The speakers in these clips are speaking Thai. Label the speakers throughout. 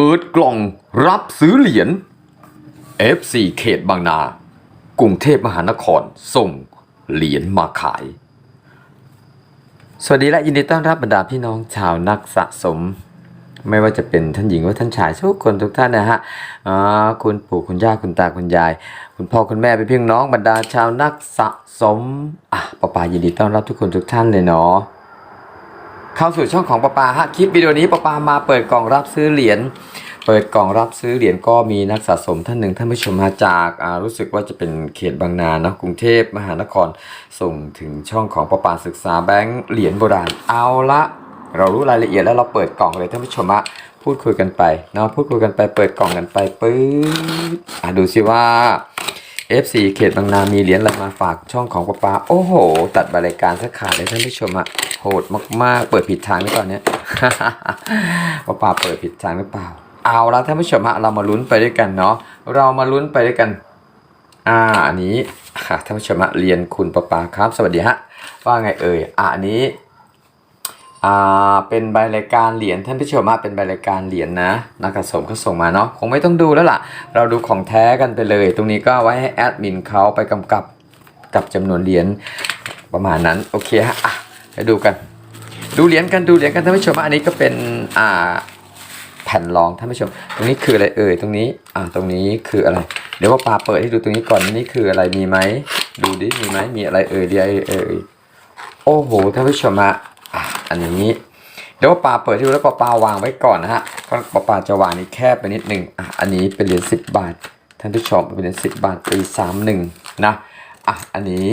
Speaker 1: ปิดกล่องรับซื้อเหรียญ FC เขตบางนา กรุงเทพมหานคร ส่งเหรียญมาขาย สวัสดีและยินดีต้อนรับบรรดาพี่น้องชาวนักสะสม ไม่ว่าจะเป็นท่านหญิงว่าท่านชายทุกคนทุกท่านนะฮะคุณปู่คุณย่าคุณตาคุณยาย คุณพ่อคุณแม่เป็นพี่น้องบรรดาชาวนักสะสมอะป้าปายินดีต้อนรับทุกคนทุกท่านเลยเนาะ เข้าสู่ช่องของปาปาฮะคลิปวิดีโอนี้ปาปามาเปิดกล่องรับซื้อเหรียญเปิดกล่องรับซื้อเหรียญก็มีนักสะสมท่านหนึ่งท่านผู้ชมมาจากรู้สึกว่าจะเป็นเขตบางนาเนอะกรุงเทพมหานครส่งถึงช่องของปาปาศึกษาแบงค์เหรียญโบราณเอาละเรารู้รายละเอียดแล้วเราเปิดกล่องเลยท่านผู้ชมฮะพูดคุยกันไปเนาะพูดคุยกันไปเปิดกล่องกันไปปื๊ดอะดูสิว่า FC เขตบางนามีเหรียญอะไรมาฝากช่องของปาปาโอ้โห ตัดบรายการสักขาดเลยท่านผู้ชมอะโหดมากๆ เปิดผิดทางหรือเปล่าเนี่ยปาปาเปิดผิดทางหรือเปล่า เอาละท่านผู้ชมฮะเรามาลุ้นไปด้วยกันเนาะเรามาลุ้นไปด้วยกัน อ่าอันนี้อะท่านผู้ชมฮะเรียนคุณปาปาครับ สวัสดีฮะว่าไงเอ่ยอะอันนี้ อ่าเป็นใบรายการเหรียญท่านผู้ชมฮะเป็นใบรายการเหรียญนะนักสะสมเขาส่งมาเนาะคงไม่ต้องดูแล้วล่ะ เราดูของแท้กันไปเลย ตรงนี้ก็ไว้ให้แอดมินเขาไปกำกับกับจำนวนเหรียญประมาณนั้นโอเคฮะอะไปดูกัน ดูเหรียญกันดูเหรียญกันท่านผู้ชมอันนี้ก็เป็นอ่าแผ่นรองท่านผู้ชม ตรงนี้คืออะไรเอ่ยตรงนี้อ่าตรงนี้คืออะไร เดี๋ยวว่าปาเปิดให้ดูตรงนี้ก่อนนี่คืออะไรมีไหมดูดิมีไหมมีอะไรเอ่ยเดียเอ่ยโอ้โหท่านผู้ชมฮะ อะอันนี้เดี๋ยวว่าเปิดให้ดูแล้วปาปาวางไว้ก่อนนะฮะเพราะปาปาจะวางนี้แคบไปนิดนึงอะอันนี้เป็นเหรียญ10บบาทท่านผู้ชมเป็นเหรียญ10บาทปี31นะอะอันนี้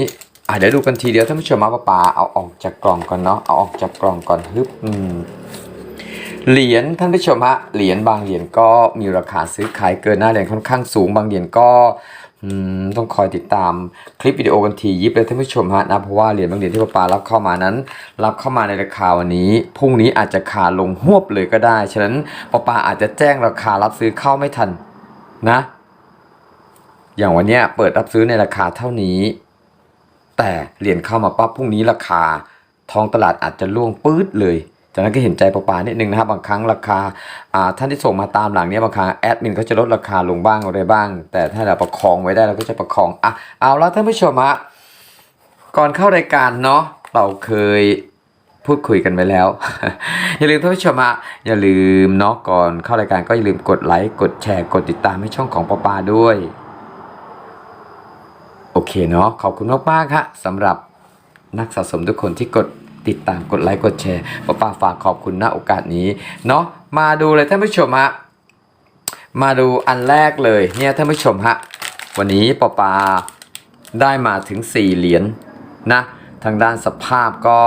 Speaker 1: อะเดี๋ยวดูกันทีเดียวท่านผู้ชมมาปาปาเอาออกจากกล่องก่อนเนาะเอาออกจากกล่องก่อนฮึบอืมเหรียญท่านผู้ชมฮะเหรียญบางเหรียญก็มีราคาซื้อขายเกินหน้าเหรียญค่อนข้างสูงบางเหรียญก็ ต้องคอยติดตามคลิปวิดีโอกันทียิบเลยท่านผู้ชมฮะนะเพราะว่าเหรียญบางเหรียญที่ปาปารับเข้ามานั้น รับเข้ามาในราคาวันนี้พรุ่งนี้อาจจะขาลงหวบเลยก็ได้ ฉะนั้นปาปาอาจจะแจ้งราคารับซื้อเข้าไม่ทันนะ อย่างวันนี้เปิดรับซื้อในราคาเท่านี้ แต่เหรียญเข้ามาปั๊บพรุ่งนี้ราคาท้องตลาดอาจจะล่วงปื๊ดเลย จากนั้นก็เห็นใจปาปานิดนึงนะครับบางครั้งราคาท่านที่ส่งมาตามหลังเนี้ยบางครั้งแอดมินเขาจะลดราคาลงบ้างอะไรบ้าง แต่ถ้าเราประคองไว้ได้เราก็จะประคองอะเอาละท่านผู้ชมฮะก่อนเข้ารายการเนาะเราเคยพูดคุยกันไปแล้ว อย่าลืมท่านผู้ชมอะอย่าลืมเนาะก่อนเข้ารายการก็อย่าลืมกดไลค์กดแชร์กดติดตามให้ช่องของปอปาด้วย โอเคเนาะขอบคุณมากๆฮะสำหรับนักสะสมทุกคนที่กด ติดตามกดไลค์กดแชร์ปอปาฝากขอบคุณณโอกาสนี้เนาะมาดูเลยท่านผู้ชมฮะมาดูอันแรกเลยเนี่ยท่านผู้ชมฮะวันนี้ปอปาได้มาถึง 4 เหรียญนนะทางด้านสภาพก็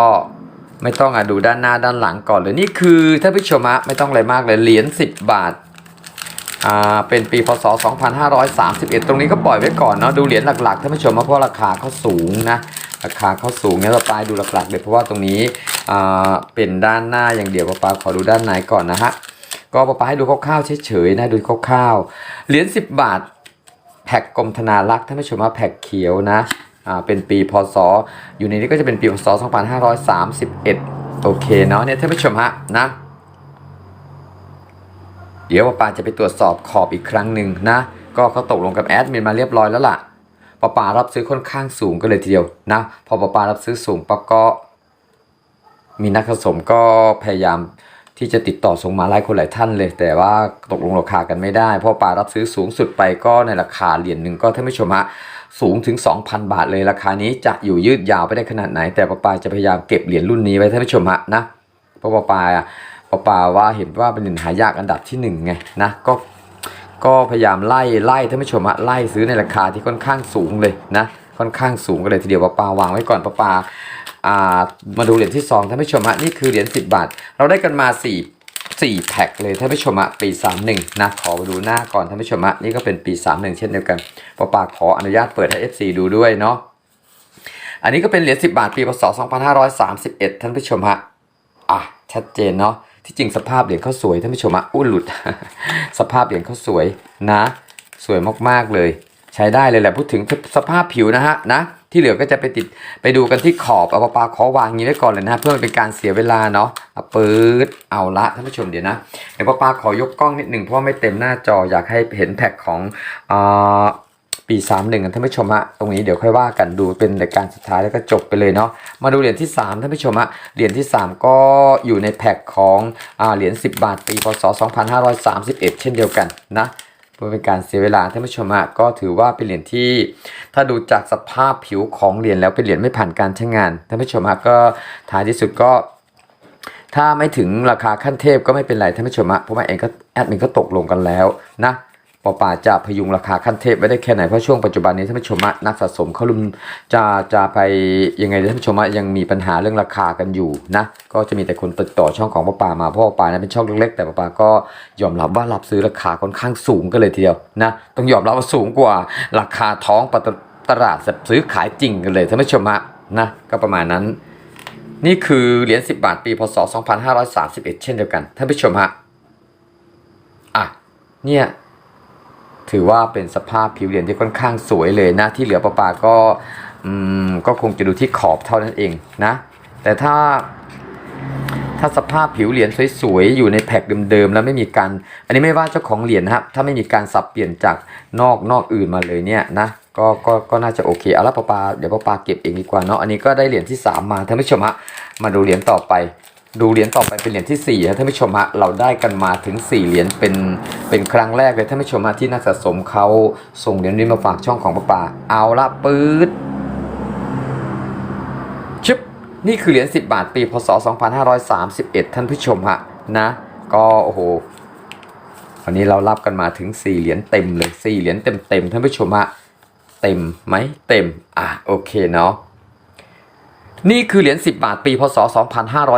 Speaker 1: ไม่ต้องอะดูด้านหน้าด้านหลังก่อนเลยนี่คือท่านผู้ชมฮะไม่ต้องอะไรมากเลยเหรียญ10 บาทอ่าเป็นปีพศ 2531 ตรงนี้ก็ปล่อยไว้ก่อนเนาะดูเหรียญหลักๆท่านผู้ชมเพราะราคาเขาสูงนะ ราคาเขาสูงเนี่ยเราไปดูหลักๆเลยเพราะว่าตรงนี้เป็นด้านหน้าอย่างเดียวป้าปาขอดูด้านในก่อนนะฮะก็ป้าปาให้ดูคร่าวๆเฉยๆนะดูคร่าวๆเหรียญ10 บาทแพ็กกรมธนารักษ์ท่านผู้ชมว่าแพ็กเขียวนะอ่าเป็นปีพศอยู่ในนี้ก็จะเป็นปีพศ2531 โอเคเนาะเนี่ยท่านผู้ชมฮะนะเดี๋ยวป้าปาจะไปตรวจสอบขอบอีกครั้งหนึ่งนะ ก็เขาตกลงกับแอดมินมาเรียบร้อยแล้วล่ะ ปปารับซื้อค่อนข้างสูงกันเลยทีเดียวนะพอปปารับซื้อสูงปั๊บก็ มีนักสะสมก็พยายามที่จะติดต่อส่งมาหลายคนหลายท่านเลย แต่ว่าตกลงราคากันไม่ได้ เพราะปารับซื้อสูงสุดไปก็ในราคาเหรียญหนึ่งก็ท่านผู้ชมฮะสูงถึง 2,000 บาทเลยราคานี้จะอยู่ยืดยาวไปได้ขนาดไหน แต่ปาปาจะพยายามเก็บเหรียญรุ่นนี้ไว้ท่านผู้ชมฮะนะเพราะปาปาอะปาปาว่าเห็นว่าเป็นเหรียญหายากอันดับที่หนึ่งไงนะก็ ก็พยายามไล่ไล่ท่านผู้ชมฮะไล่ซื้อในราคาที่ค่อนข้างสูงเลยนะค่อนข้างสูงกันเลยทีเดียวปาปาวางไว้ก่อนปาปาามาดูเหรียญที่2ท่านผู้ชมฮะนี่คือเหรียญ10 บาท เราได้กันมา 4 4แพ็คเลยท่านผู้ชมฮะปี 31 นะ ขอมาดูหน้าก่อนท่านผู้ชมฮะนี่ก็เป็นปี 31 เช่นเดียวกันปอปาขออนุญาตเปิดให้ FC ดูด้วยเนาะอันนี้ก็เป็นเหรียญ10 บาทปีพศ2531 ท่านผู้ชมฮะอะชัดเจนเนาะ ที่จริงสภาพเหรียญเขาสวยท่านผู้ชมฮะอุ้ยหลุด สภาพเหรียญเขาสวยนะ สวยมากๆเลย ใช้ได้เลยแหละพูดถึงสภาพผิวนะฮะนะที่เหลือก็จะไปติดไปดูกันที่ขอบเอาปะปาขอวางอย่างนี้ไว้ก่อนเลยนะเพื่อไม่เป็นการเสียเวลาเนาะเอาปืดเอาละท่านผู้ชมเดี๋ยวนะเดี๋ยวปะปาขอยกกล้องนิดหนึ่งเพราะไม่เต็มหน้าจออยากให้เห็นแพ็กของอ่า ปี31กันท่านผู้ชมฮะตรงนี้เดี๋ยวค่อยว่ากันดูเป็นรายการสุดท้ายแล้วก็จบไปเลยเนาะมาดูเหรียญที่ 3ท่านผู้ชมฮะเหรียญที่ 3 ก็อยู่ในแพ็กของอ่าเหรียญ10 บาทปีพศ 2531 เช่นเดียวกันนะเพื่อเป็นการเสียเวลาท่านผู้ชมอะก็ถือว่าเป็นเหรียญที่ ถ้าดูจากสภาพผิวของเหรียญแล้วเป็นเหรียญไม่ผ่านการใช้งานท่านผู้ชมอะก็ท้ายที่สุดก็ถ้าไม่ถึงราคาขั้นเทพก็ไม่เป็นไรท่านผู้ชมอะเพราะว่าเองก็แอดมินก็ตกลงกันแล้วนะ ปอป่าจะพยุงราคาขั้นเทพไว้ได้แค่ไหน เพราะช่วงปัจจุบันนี้ท่านผู้ชมอะนักสะสมเขาลุมจะจะไปยังไงท่านผู้ชมอะยังมีปัญหาเรื่องราคากันอยู่นะก็จะมีแต่คนติดต่อช่องของปอป่ามาเพราะปอป่านั้นเป็นช่องเล็กๆแต่ปอป่าก็ยอมรับว่ารับซื้อราคาค่อนข้างสูงกันเลยทีเดียวนะต้องยอมรับว่าสูงกว่าราคาท้องตลาดซื้อขายจริงกันเลยท่านผู้ชมอะนะก็ประมาณนั้น นี่คือเหรียญ10 บาทปีพศ 2531 เช่นเดียวกันท่านผู้ชมฮะอะเนี่ย ถือว่าเป็นสภาพผิวเหรียญที่ค่อนข้างสวยเลยนะ ที่เหลือประปาก็อืมก็คงจะดูที่ขอบเท่านั้นเองนะ แต่ถ้าถ้าสภาพผิวเหรียญสวยๆ อยู่ในแพ็คเดิมๆ แล้วไม่มีการ อันนี้ไม่ว่าเจ้าของเหรียญนะครับ ถ้าไม่มีการสับเปลี่ยนจากนอกนอกอื่นมาเลยเนี่ยนะ ก็ก็ก็น่าจะโอเค เอาละปะปาเดี๋ยวปะปาเก็บเองดีกว่าเนาะ อันนี้ก็ได้เหรียญที่ 3 มาท่านผู้ชมฮะ มาดูเหรียญต่อไป ดูเหรียญต่อไปเป็นเหรียญที่4ฮะท่านผู้ชมฮะเราได้กันมาถึง 4 เหรียญเป็นเป็นครั้งแรกเลยท่านผู้ชมฮะที่นักสะสมเขาส่งเหรียญนี้มาฝากช่องของปะปาเอาละปื๊ดชึบนี่คือเหรียญ10 บาทปีพศ 2531 ท่านผู้ชมฮะนะ ก็โอ้โหวันนี้เรารับกันมาถึง 4 เหรียญเต็มเลย4เหรียญเต็มเต็มท่านผู้ชมฮะเต็มไหมเต็มอะโอเคเนาะ นี่คือเหรียญ10 บาทปีพศ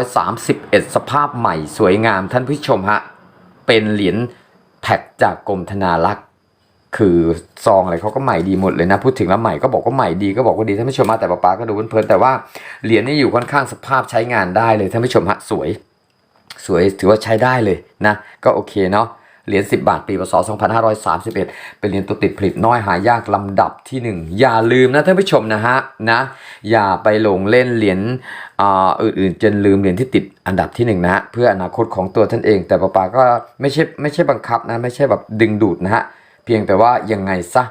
Speaker 1: 2531 สภาพใหม่สวยงามท่านผู้ชมฮะ เป็นเหรียญแพ็กจากกรมธนารักษ์ คือซองอะไรเขาก็ใหม่ดีหมดเลยนะ พูดถึงแล้วใหม่ก็บอกว่าใหม่ดีก็บอกว่าดีท่านผู้ชมมาแต่ป๊าป๊าก็ดูเพลินแต่ว่าเหรียญนี่อยู่ค่อนข้างสภาพใช้งานได้เลยท่านผู้ชมฮะสวย สวยถือว่าใช้ได้เลยนะ ก็โอเคเนาะ เหรียญ10 บาท ปีพศ2531 เป็นเหรียญตัวติดผลิตน้อยหายากลำดับที่ 1 อย่าลืมนะท่านผู้ชมนะฮะนะอย่าไปหลงเล่นเหรียญอื่นๆจนลืมเหรียญที่ติดอันดับที่ 1 นะฮะเพื่ออนาคตของตัวท่านเอง แต่ป๊าปาก็ไม่ใช่ไม่ใช่บังคับนะไม่ใช่แบบดึงดูดนะฮะเพียงแต่ว่ายังไงซะ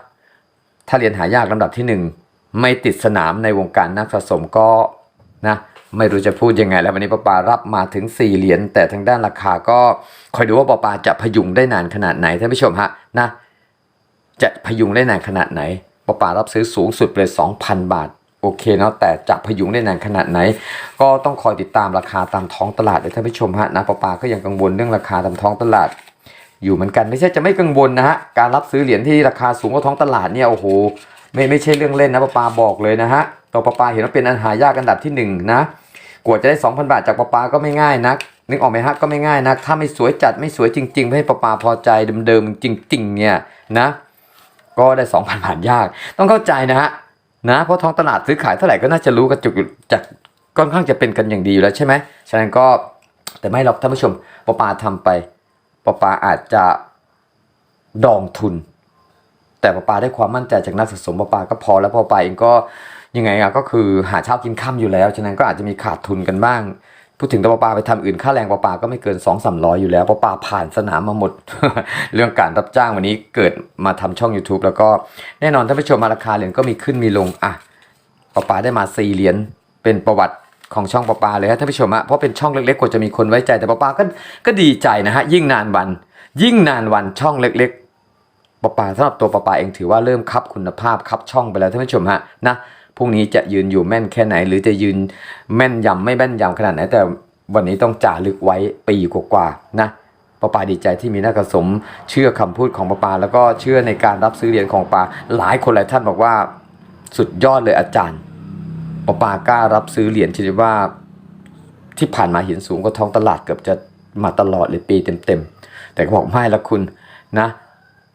Speaker 1: ถ้าเหรียญหายากลำดับที่หนึ่งไม่ติดสนามในวงการนักสะสมก็นะ ไม่รู้จะพูดยังไง แล้ววันนี้ปปารับมาถึง 4 เหรียญแต่ทางด้านราคาก็คอยดูว่าป้าปาจะพยุงได้นานขนาดไหนท่านผู้ชมฮะนะจะพยุงได้นานขนาดไหนปปารับซื้อสูงสุดเลย 2,000 บาทโอเคเนาะแต่จะพยุงได้นานขนาดไหน ก็ต้องคอยติดตามราคาตามท้องตลาดเลยท่านผู้ชมฮะนะป้าปาก็ยังกังวลเรื่องราคาตามท้องตลาด อยู่เหมือนกันไม่ใช่จะไม่กังวลนะฮะการรับซื้อเหรียญที่ราคาสูงกว่าท้องตลาดเนี่ยโอ้โหไม่ไม่ใช่เรื่องเล่นนะป้าปาบอกเลยนะฮะต่อป้าปาเห็นว่าเป็นอันหายากอันดับที่หนึ่งนะ กว่าจะได้ 2,000 บาทจากป้าปาก็ไม่ง่ายนัก นึกออกไหมฮะก็ไม่ง่ายนัก ถ้าไม่สวยจัดไม่สวยจริงๆไม่ให้ป้าปาพอใจเดิมๆจริงๆเนี่ยนะ ก็ได้ 2,000 บาทยาก ต้องเข้าใจนะฮะนะเพราะท้องตลาดซื้อขายเท่าไหร่ก็น่าจะรู้กันจุกจากค่อนข้างจะเป็นกันอย่างดีอยู่แล้วใช่ไหมฉะนั้นก็แต่ไม่หรอกท่านผู้ชมป้าปาทำไปปอปาอาจจะดองทุน แต่ปอปาได้ความมั่นใจจากนักสะสมปอปาก็พอแล้วปอปาเองก็ ยังไงอะก็คือหาเช้ากินค่ำอยู่แล้ว ฉะนั้นก็อาจจะมีขาดทุนกันบ้าง พูดถึงตปอปาไปทำอื่นค่าแรงปอปาก็ไม่เกิน2องสามร้อยอยู่แล้วปอปาผ่านสนามมาหมด เรื่องการรับจ้างวันนี้เกิดมาทำช่อง YouTube แล้วก็แน่นอนท่านผู้ชมมาราคาเหรียญก็มีขึ้นมีลงอะปอปาได้มา4เหรียญเป็นประวัติของช่องปอปาเลยฮะท่านผู้ชมอะเพราะเป็นช่องเล็กๆกว่าจะมีคนไว้ใจแต่ปอปาก็ก็ดีใจนะฮะยิ่งนานวัน ยิ่งนานวันช่องเล็กๆปอปาสำหรับตัวปอปาเองถือว่าเริ่มคับคุณภาพคับช่องไปแล้วท่านผู้ชมฮะนะ พรุ่งนี้จะยืนอยู่แม่นแค่ไหน หรือจะยืนแม่นยำไม่แม่นยำขนาดไหน แต่วันนี้ต้องจ่าลึกไว้ปีกว่าๆนะปปาดีใจที่มีนักสมเชื่อคำพูดของปปาแล้วก็เชื่อในการรับซื้อเหรียญของปาหลายคนหลายท่านบอกว่าสุดยอดเลยอาจารย์ปปากล้ารับซื้อเหรียญชนิดว่าที่ผ่านมาเห็นสูงกว่าท้องตลาดเกือบจะมาตลอดเลยปีเต็มๆแต่ก็บอกไม่ละคุณนะ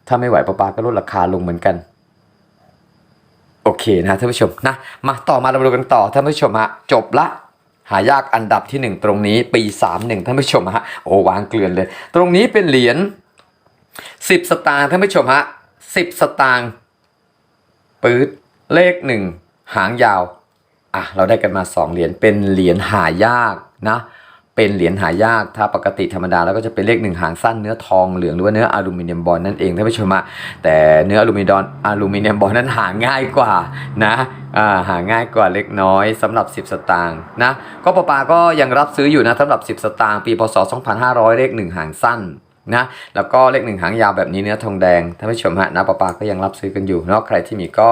Speaker 1: ถ้าไม่ไหวปาปาก็ลดราคาลงเหมือนกัน โอเคนะท่านผู้ชมนะมาต่อมาเราดูกันต่อท่านผู้ชมฮะจบละหายากอันดับที่หนึ่งตรงนี้ปีสามหนึ่งท่านผู้ชมฮะโอ้วางเกลือนเลย ตรงนี้เป็นเหรียญสิบสตางค์ท่านผู้ชมฮะสิบสตางค์ปื๊ดเลขหนึ่งหางยาวอะเราได้กันมา 2 เหรียญเป็นเหรียญหายากนะ เป็นเหรียญหายากถ้าปกติธรรมดาแล้วก็จะเป็นเลขหนึ่งหางสั้นเนื้อทองเหลืองหรือว่าเนื้ออลูมิเนียมบอลนั่นเองท่านผู้ชมอะแต่เนื้ออลูมิเนียมอลูมิเนียมบอลนั้นหาง่ายกว่านะอ่าหาง่ายกว่าเล็กน้อยสำหรับ 10 สตางค์นะก็ปะปาก็ยังรับซื้ออยู่นะสำหรับ 10 สตางค์ปีพศ 2500 เลขหนึ่งหางสั้น นะแล้วก็เลขหนึ่งหางยาวแบบนี้เนื้อทองแดงท่านผู้ชมฮะนะปะปาก็ยังรับซื้อกันอยู่เนาะใครที่มีก็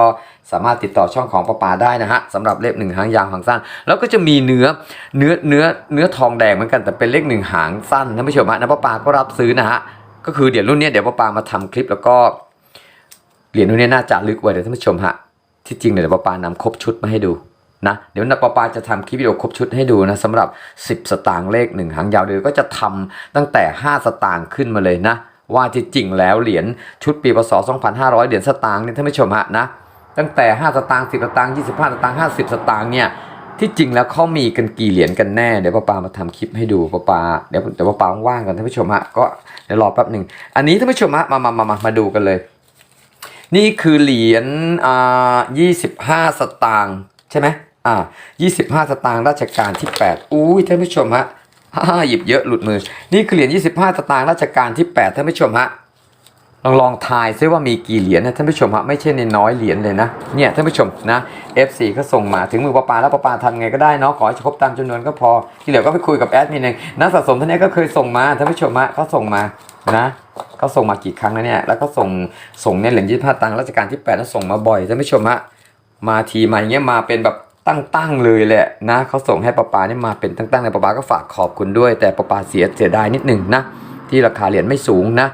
Speaker 1: สามารถติดต่อช่องของปะปาได้นะฮะสำหรับเลขหนึ่งหางยาวหางสั้น แล้วก็จะมีเนื้อเนื้อเนื้อเนื้อทองแดงเหมือนกันแต่เป็นเลขหนึ่งหางสั้นท่านผู้ชมฮะนะปะปาก็รับซื้อนะฮะก็คือเดี๋ยวรุ่นนี้เดี๋ยวปะปามาทำคลิปแล้วก็เหรียญรุ่นนี้น่าจะลึกไว้เดี๋ยวท่านผู้ชมฮะที่จริงเดี๋ยวปะปานำครบชุดมาให้ดู นะเดี๋ยวนักปะปาจะทำคลิปวิดีโอครบชุดให้ดูนะสำหรับ 10 สตางค์เลขหนึ่งหางยาวเดี๋ยวก็จะทำตั้งแต่ 5 สตางค์ขึ้นมาเลยนะ ว่าที่จริงแล้วเหรียญชุดปีพศ 2500 เหรียญสตางค์เนี่ยท่านผู้ชมฮะนะตั้งแต่ 5 สตางค์10 สตางค์25 สตางค์50 สตางค์เนี่ยที่จริงแล้วเขามีกันกี่เหรียญกันแน่เดี๋ยวปะปามาทำคลิปให้ดูปะปาเดี๋ยวเดี๋ยวปะปาว่างกันท่านผู้ชมฮะก็เดี๋ยวรอแป๊บหนึ่งอันนี้ท่านผู้ชมฮะมามามามามาดูกันเลย นี่คือเหรียญอ่า25สตางค์ใช่ไหม อ่า25 สตางค์ราชการที่ 8 อุ้ยท่านผู้ชมฮะหยิบเยอะหลุดมือ นี่คือเหรียญ25 สตางค์ราชการที่ 8 ท่านผู้ชมฮะลองลองทายซิว่ามีกี่เหรียญนะท่านผู้ชมฮะไม่ใช่ในน้อยเหรียญเลยนะเนี่ยท่านผู้ชมนะ FC ก็ส่งมาถึงมือปปาแล้วปปาทำไงก็ได้เนาะขอให้ครบตามจำนวนก็พอ ที่เหลือก็ไปคุยกับแอดมินเองนักสะสมท่านนี้ก็เคยส่งมาท่านผู้ชมฮะเขาส่งมานะเขาส่งมากี่ครั้งแล้วเนี่ยแล้วก็ส่งส่งเนี่ยเหรียญยี่สิบห้าตังค์รัชกาลที่แปดแล้วส่งมาบ่อยท่านผู้ชมฮะมาทีมาอย่างเงี้ยมาเป็นแบบ ตั้งๆเลยแหละนะเขาส่งให้ปะปาเนี่ยมาเป็นตั้งๆเลยปะปาก็ฝากขอบคุณด้วย แต่ปะปาเสียเสียดายนิดหนึ่งนะที่ราคาเหรียญไม่สูงนะ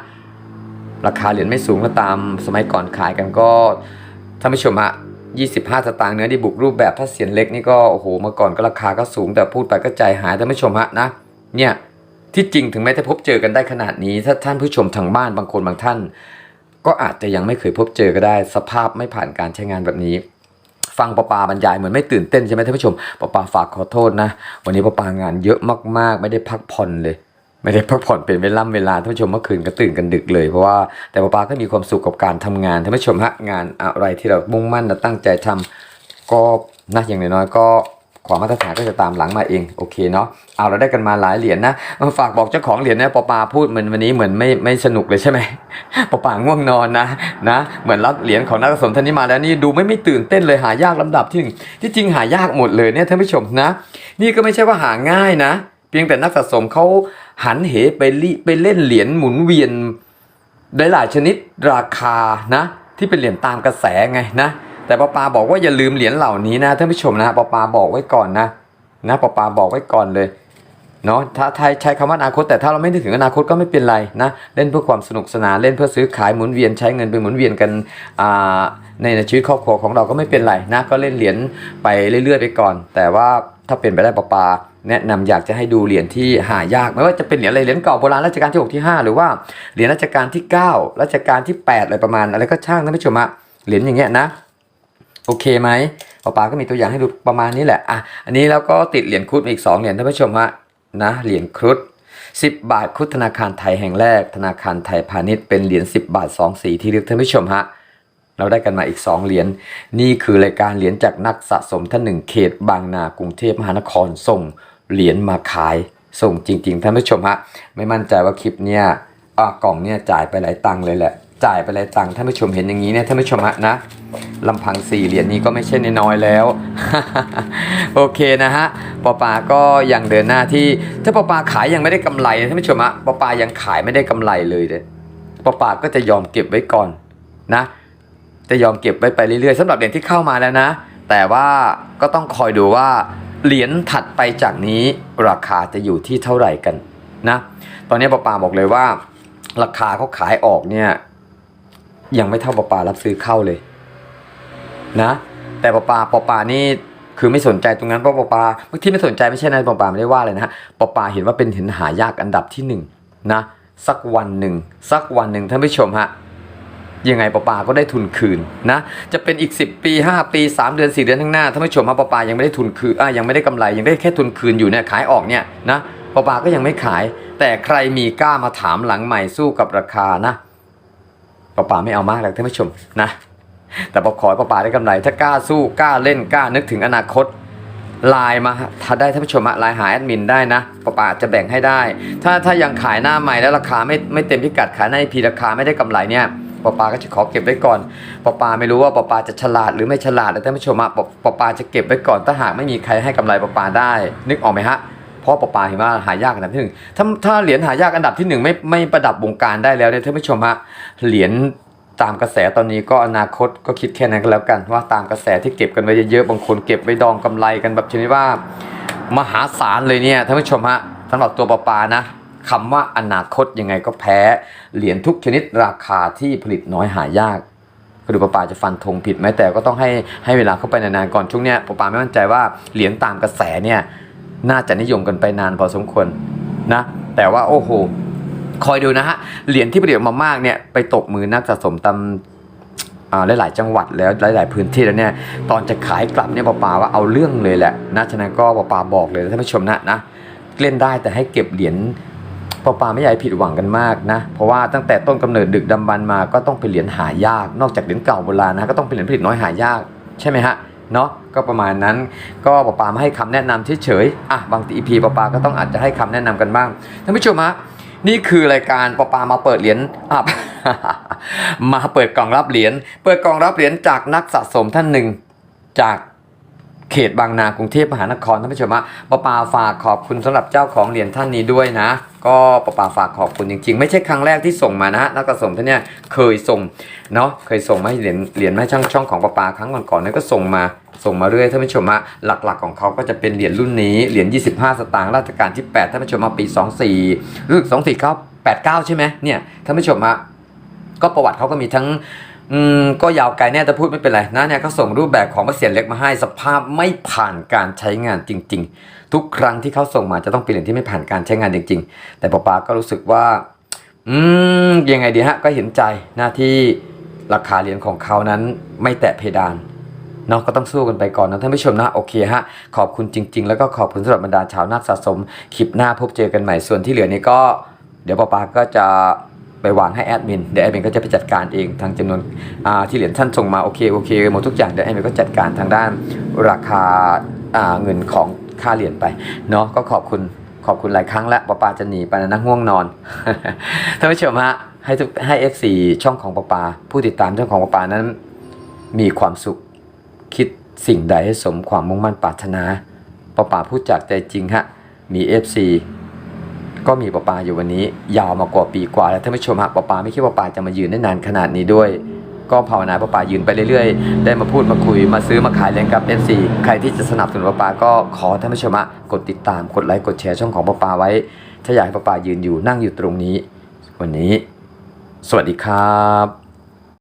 Speaker 1: ราคาเหรียญไม่สูงก็ตามสมัยก่อนขายกันก็ท่านผู้ชมฮะ25 สตางค์เนื้อดีบุกรูปแบบถ้าเสียนเล็กนี่ก็โอ้โหเมื่อก่อนก็ราคาก็สูงแต่พูดไปก็ใจหายท่านผู้ชมฮะนะเนี่ยที่จริงถึงแม้จะพบเจอกันได้ขนาดนี้ ถ้าท่านผู้ชมทางบ้านบางคนบางท่าน ก็อาจจะยังไม่เคยพบเจอก็ได้ สภาพไม่ผ่านการใช้งานแบบนี้ ฟังปะปาบรรยายเหมือนไม่ตื่นเต้นใช่ไหมท่านผู้ชมปะปาฝากขอโทษนะ วันนี้ปะปางานเยอะมากๆ ไม่ได้พักผ่อนเลย ไม่ได้พักผ่อนเป็นเวลาเวลาท่านผู้ชมเมื่อคืนก็ตื่นกันดึกเลยเพราะว่าแต่ปาปาก็มีความสุขกับการทำงานท่านผู้ชมฮะงานอะไรที่เรามุ่งมั่นและตั้งใจทำก็นะอย่างน้อยๆก็ ความมาตรฐานก็จะตามหลังมาเองโอเคเนาะเอาเราได้กันมาหลายเหรียญนะฝากบอกเจ้าของเหรียญนะปอปาพูดเหมือนวันนี้เหมือนไม่ไม่สนุกเลยใช่ไหมปอปาง่วงนอนนะนะ เหมือนรับเหรียญของนักสะสมท่านนี้มาแล้วนี่ดูไม่ไม่ตื่นเต้นเลยหายากลำดับที่หนึ่งที่จริงหายากหมดเลยเนี่ยท่านผู้ชมนะ นี่ก็ไม่ใช่ว่าหาง่ายนะ เพียงแต่นักสะสมเขาหันเหไปลิไปเล่นเหรียญหมุนเวียนหลายชนิดราคานะ ที่เป็นเหรียญตามกระแสไงนะ แต่ปาปาบอกว่าอย่าลืมเหรียญเหล่านี้นะท่านผู้ชมนะปาปาบอกไว้ก่อนนะนะปาปาบอกไว้ก่อนเลยเนาะถ้าไทยใช้คำว่าอนาคตแต่ถ้าเราไม่นึกถึงอนาคตก็ไม่เป็นไรนะเล่นเพื่อความสนุกสนานเล่นเพื่อซื้อขายหมุนเวียนใช้เงินไปหมุนเวียนกันในในชีวิตครอบครัวของเราก็ไม่เป็นไรนะก็เล่นเหรียญไปเรื่อยๆไปก่อน แต่ว่าถ้าเป็นไปได้ปาปาแนะนำอยากจะให้ดูเหรียญที่หายากไม่ว่าจะเป็นเหรียญอะไรเหรียญเก่าโบราณรัชกาลที่ 6 ที่ 5 หรือว่าเหรียญรัชกาลที่ 9 รัชกาลที่ 8 อะไรประมาณอะไรก็ช่างท่านผู้ชมอะเหรียญอย่างเงี้ยนะ โอเคไหมปาปาก็มีตัวอย่างให้ดูประมาณนี้แหละอะอันนี้แล้วก็ติดเหรียญครุฑอีก 2 เหรียญท่านผู้ชมฮะนะเหรียญครุฑ10 บาทครุฑธนาคารไทยแห่งแรก ธนาคารไทยพาณิชย์เป็นเหรียญ10 บาท 2 สีที่เลือกท่านผู้ชมฮะเราได้กันมาอีก 2 เหรียญนี่คือรายการเหรียญจากนักสะสมท่านหนึ่งเขตบางนากรุงเทพมหานครส่งเหรียญมาขายส่งจริง ๆ ท่านผู้ชมฮะไม่มั่นใจว่าคลิปเนี้ยอ่ากล่องเนี่ยจ่ายไปหลายตังค์เลยแหละ จ่ายไปหลยตังค์ท่านผู้ชมเห็นอย่างนี้เนี่ยท่านผู้ชมะนะลำพังสี่เหรียญนี้ก็ไม่ใช่นน้อยแล้ว โอเคนะฮะปอปาก็ยังเดินหน้าที่ ถ้าปอปาขายยังไม่ได้กำไรท่านผู้ชมฮะปอปายังขายไม่ได้กำไรเลยเลยปอปาก็จะยอมเก็บไว้ก่อนนะ จะยอมเก็บไว้ไปเรื่อยๆสำหรับเหรียญที่เข้ามาแล้วนะ แต่ว่าก็ต้องคอยดูว่าเหรียญถัดไปจากนี้ราคาจะอยู่ที่เท่าไหร่กันนะ ตอนนี้ปาปาบอกเลยว่า ราคาเขาขายออกเนี่ย ยังไม่เท่าปาปารับซื้อเข้าเลย นะ แต่ปาปาปาปานี่คือไม่สนใจตรงนั้นเพราะปาปาบางที่ไม่สนใจไม่ใช่นะปาปาไม่ได้ว่าเลยนะฮะปาปาเห็นว่าเป็นเห็นหายากอันดับที่หนึ่งนะสักวันหนึ่งสักวันหนึ่งท่านผู้ชมฮะยังไงปาปาก็ได้ทุนคืนนะ จะเป็นอีก 10 ปี 5 ปี 3 เดือน 4 เดือนข้างหน้าท่านผู้ชมมาปาปายังไม่ได้ทุนคืนอะยังไม่ได้กำไรยังได้แค่ทุนคืนอยู่เนี่ยขายออกเนี่ยนะปาปาก็ยังไม่ขาย แต่ใครมีกล้ามาถามหลังใหม่สู้กับราคานะ ปาปาไม่เอามากหรอกท่านผู้ชมนะ แต่พอขอให้ป้าปาได้กำไร ถ้ากล้าสู้กล้าเล่นกล้านึกถึงอนาคตไลน์มาถ้าได้ท่านผู้ชมไลน์หาแอดมินได้นะป้าปาจะแบ่งให้ได้ ถ้าถ้ายังขายหน้าใหม่แล้วราคาไม่ไม่เต็มพิกัดขายหน้าพีราคาไม่ได้กำไรเนี่ยป้าปาก็จะขอเก็บไว้ก่อนป้าปาไม่รู้ว่าป้าปาจะฉลาดหรือไม่ฉลาดแต่ท่านผู้ชมป้าป้าจะเก็บไว้ก่อนถ้าหากไม่มีใครให้กำไรป้าปาได้ นึกออกไหมฮะ เพราะปปาเห็นว่าหายากอันดับที่หนึ่งถ้าถ้าเหรียญหายากอันดับที่หนึ่งไม่ไม่ประดับวงการได้แล้วเนี่ยท่านผู้ชมฮะเหรียญตามกระแสตอนนี้ก็อนาคตก็คิดแค่นั้นก็แล้วกัน ว่าตามกระแสที่เก็บกันไว้เยอะๆบางคนเก็บไว้ดองกำไรกันแบบชนิดว่ามหาศาลเลยเนี่ยท่านผู้ชมฮะสำหรับตัวปปานะคำว่าอนาคตยังไงก็แพ้ เหรียญทุกชนิดราคาที่ผลิตน้อยหายากก็ดูกปปาจะฟันธงผิดไหมแต่ก็ต้องให้ให้เวลาเข้าไปนานๆก่อนช่วงเนี้ยปปาไม่มั่นใจว่าเหรียญตามกระแสเนี่ย น่าจะนิยมกันไปนานพอสมควรนะ แต่ว่าโอ้โห คอยดูนะฮะ เหรียญที่ผลิตออกมามากเนี่ยไปตกมือนักสะสมตามอ่าหลายๆจังหวัดแล้วหลาย ๆ พื้นที่แล้วเนี่ยตอนจะขายกลับเนี่ยปปาว่าเอาเรื่องเลยแหละนะฉะนั้นก็ปปาบอกเลยท่านผู้ชมนะนะเล่นได้แต่ให้เก็บเหรียญปปาไม่อยากผิดหวังกันมากนะ เพราะว่าตั้งแต่ต้นกำเนิดดึกดำบรรมาก็ต้องเป็นเหรียญหายาก นอกจากเหรียญเก่าโบราณนะก็ต้องเป็นเหรียญผลิตน้อยหายากใช่ไหมฮะ เนาะก็ประมาณนั้น ก็ปอปามาให้คำแนะนำเฉยๆอะบางทีพีปอปาก็ต้องอาจจะให้คำแนะนำกันบ้างท่านผู้ชมฮะนี่คือรายการปอปามาเปิดเหรียญอะมาเปิดกล่องรับเหรียญเปิดกล่องรับเหรียญจากนักสะสมท่านหนึ่งจากเขตบางนากรุงเทพมหานครท่านผู้ชมฮะปะปาฝากขอบคุณสำหรับเจ้าของเหรียญท่านนี้ด้วยนะ ก็ปะปาฝากขอบคุณจริง ๆ ไม่ใช่ครั้งแรกที่ส่งมานะนักกระสมท่านเนี่ยเคยส่งเนาะเคยส่งมาเหรียญเหรียญมาช่องช่องของปะปาครั้งก่อนๆนั้นก็ส่งมาส่งมาเรื่อยท่านผู้ชมฮะหลักๆของเขาก็จะเป็นเหรียญรุ่นนี้เหรียญ25 สตางค์ราชการที่8ท่านผู้ชมมาปี 24รู้สึก24เขา89 ใช่ไหมเนี่ยท่านผู้ชมฮะก็ประวัติเขาก็มีทั้งอืมก็ยาวไกลแน่แต่พูดไม่เป็นไรนะเนี่ยเขาส่งรูปแบบของพระเศียรเล็กมาให้สภาพไม่ผ่านการใช้งานจริง ๆ ทุกครั้งที่เขาส่งมาจะต้องเป็นเหรียญที่ไม่ผ่านการใช้งานจริง ๆ แต่ป๊าป๊าก็รู้สึกว่า อืมยังไงดีฮะ ก็เห็นใจหน้าที่ราคาเหรียญของเขานั้นไม่แตะเพดานเนาะก็ต้องสู้กันไปก่อนนะท่านผู้ชมนะโอเคฮะ ขอบคุณจริง ๆ แล้วก็ขอบคุณสำหรับบรรดาชาวนักสะสมคลิปหน้าพบเจอกันใหม่ส่วนที่เหลือนี้ก็ เดี๋ยวป้าป๊าก็จะไปวางให้แอดมิน เดี๋ยวแอดมินก็จะไปจัดการเองทางจำนวนที่เหรียญท่านส่งมาโอเคโอเคหมดทุกอย่างเดี๋ยวแอดมินก็จัดการทางด้านราคาอ่าเงินของ ค่าเหรียญไปเนาะก็ขอบคุณขอบคุณหลายครั้งแล้วป้าปาจะหนีไปนะนั่งง่วงนอนท่านผู้ชมฮะให้ทุกให้ FC ช่องของป้าปา ผู้ติดตามช่องของป้าปานั้น มีความสุขคิดสิ่งใดให้สมความมุ่งมั่นปรารถนาป้าป่าพูดจากใจจริงฮะมี FC ก็มีป้าป่าอยู่วันนี้ ยาวมากว่าปีกว่าแล้วท่านผู้ชมฮะป้าป่าไม่คิดว่าป้าป่าจะมายืนได้นานขนาดนี้ด้วย ก็ภาวนาป้าป่ายืนไปเรื่อยๆ ได้มาพูดมาคุยมาซื้อมาขายเลยงกับ FC ใครที่จะสนับสนุนป้าป่าก็ขอท่านผู้ชมกดติดตามกดไลค์กดแชร์ช่องของป้าป่าไว้ ถ้าอยากให้ป้าป่ายืนอยู่นั่งอยู่ตรงนี้ วันนี้ สวัสดีครับ